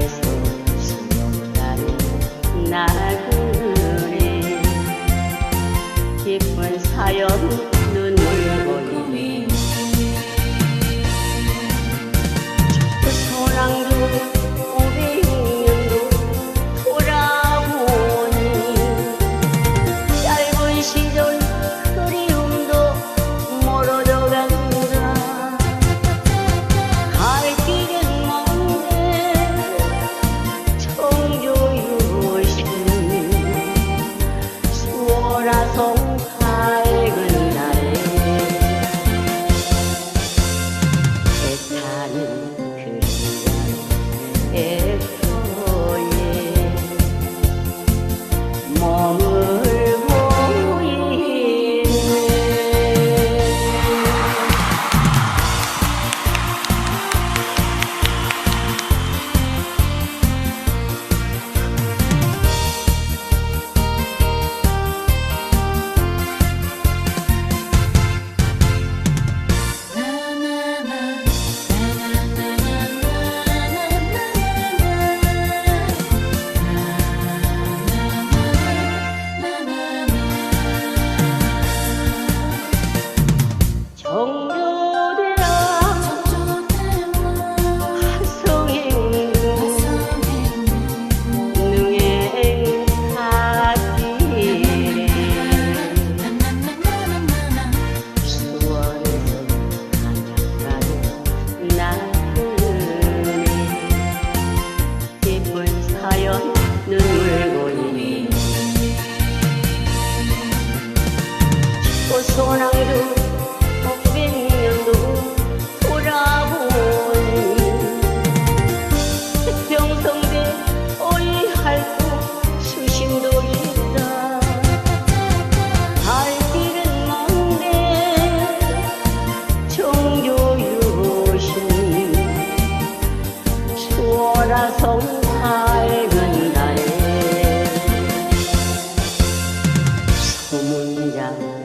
속에서 수영하는 나그네. 깊은 사연 수월하성 밝은 날에 애타는 그림자의 애터에 소소랑도 백년도 돌아보니 평성대 어이 할고 수심도 있다. 갈 길은 먼데 정조유신 수월하성 밝은 날에. 소문장